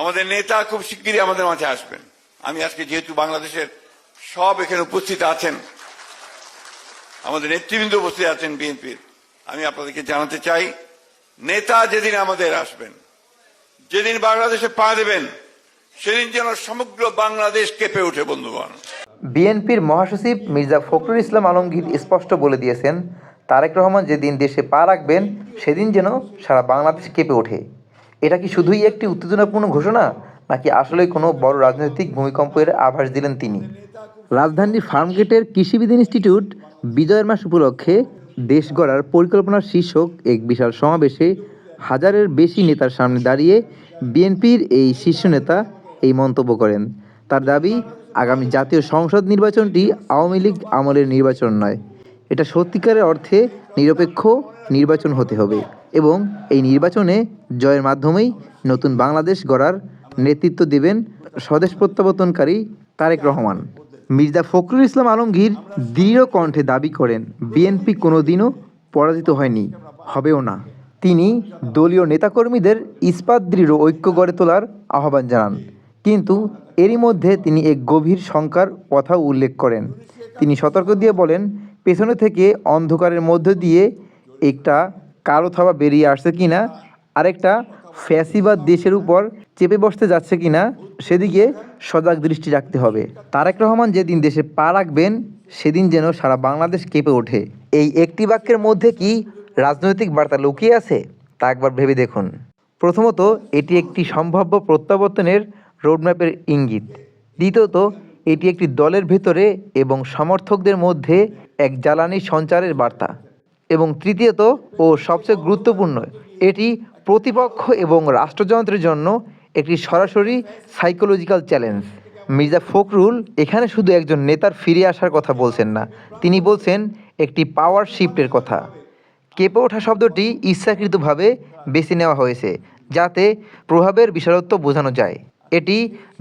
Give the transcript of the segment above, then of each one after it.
আমাদের নেতা খুব শিগগিরই আমাদের মাঝে আসবেন। আমি আজকে যেহেতু বাংলাদেশের সব এখানে উপস্থিত আছেন, আমাদের নেতৃবৃন্দ উপস্থিত আছেন বিএনপির, আমি আপনাদেরকে জানাতে চাই, নেতা যেদিন আমাদের আসবেন, যেদিন বাংলাদেশে পা দেবেন, সেদিন যেন সমগ্র বাংলাদেশ কেঁপে ওঠে, বন্ধুগণ। বিএনপির মহাসচিব মির্জা ফখরুল ইসলাম আলমগীর স্পষ্ট বলে দিয়েছেন, তারেক রহমান যেদিন দেশে পা রাখবেন, সেদিন যেন সারা বাংলাদেশ কেঁপে ওঠে। এটা কি শুধুই একটি উত্তেজনাপূর্ণ ঘোষণা? নাকি আসলে কোনো বড় রাজনৈতিক ভূমিকম্পের আভাস দিলেন তিনি? রাজধানীর ফার্মগেটের কৃষিবিদ ইনস্টিটিউট বিজয়ের মাস উপলক্ষে দেশ গড়ার পরিকল্পনার শীর্ষক এক বিশাল সমাবেশে হাজারের বেশি নেতার সামনে দাঁড়িয়ে বিএনপির এই শীর্ষ নেতা এই মন্তব্য করেন। তার দাবি, আগামী জাতীয় সংসদ নির্বাচনটি আওয়ামী লীগ আমলের নির্বাচন নয়। এটা সত্যিকারের অর্থে নিরপেক্ষ নির্বাচন হতে হবে। এবং এই নির্বাচনে জয়ের মাধ্যমেই নতুন বাংলাদেশ গড়ার নেতৃত্ব দেবেন স্বদেশ প্রত্যাবর্তনকারী তারেক রহমান। মির্জা ফখরুল ইসলাম আলমগীর দৃঢ় কণ্ঠে দাবি করেন, বিএনপি কোনোদিনও পরাজিত হয়নি, হবেও না। তিনি দলীয় নেতাকর্মীদের ইস্পাত দৃঢ় ঐক্য গড়ে তোলার আহ্বান জানান। কিন্তু এরই মধ্যে তিনি এক গভীর শঙ্কার কথাও উল্লেখ করেন। তিনি সতর্ক দিয়ে বলেন, পেছনে থেকে অন্ধকারের মধ্য দিয়ে একটা কালো থাবা বেরিয়ে আসছে কিনা, আরেকটা ফ্যাসিবাদ দেশের উপর চেপে বসতে যাচ্ছে কিনা, সেদিকে সজাগ দৃষ্টি রাখতে হবে। তারেক রহমান যেদিন দেশে পা রাখবেন, সেদিন যেন সারা বাংলাদেশ কেঁপে ওঠে। এই একটি বাক্যের মধ্যে কি রাজনৈতিক বার্তা লুকিয়ে আছে? তা একবার ভেবে দেখুন। প্রথমত, এটি একটি সম্ভাব্য প্রত্যাবর্তনের রোডম্যাপের ইঙ্গিত। দ্বিতীয়ত, এটি একটি দলের ভেতরে এবং সমর্থকদের মধ্যে এক জ্বালানি সঞ্চারের বার্তা। এবং তৃতীয়ত ও সবচেয়ে গুরুত্বপূর্ণ, এটি প্রতিপক্ষ এবং রাষ্ট্রযন্ত্রের জন্য একটি সরাসরি সাইকোলজিক্যাল চ্যালেঞ্জ মির্জা ফখরুল এখানে শুধু একজন নেতার ফিরে আসার কথা বলছেন না, তিনি বলছেন একটি পাওয়ার শিফটের কথা। কেঁপে ওঠা শব্দটি ইচ্ছাকৃতভাবে বেছে নেওয়া হয়েছে, যাতে প্রভাবের বিশালত্ব বোঝানো যায়। এটি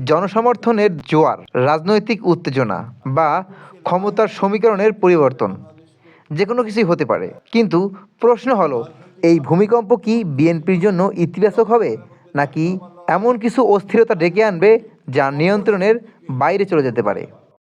জনসমর্থনের জোয়ার, রাজনৈতিক উত্তেজনা বা ক্ষমতার সমীকরণের পরিবর্তন। যে কোনো কিছুই হতে পারে। কিন্তু প্রশ্ন হলো, এই ভূমিকম্প কি বিএনপির জন্য ইতিবাচক হবে, নাকি এমন কিছু অস্থিরতা ডেকে আনবে যা নিয়ন্ত্রণের বাইরে চলে যেতে পারে?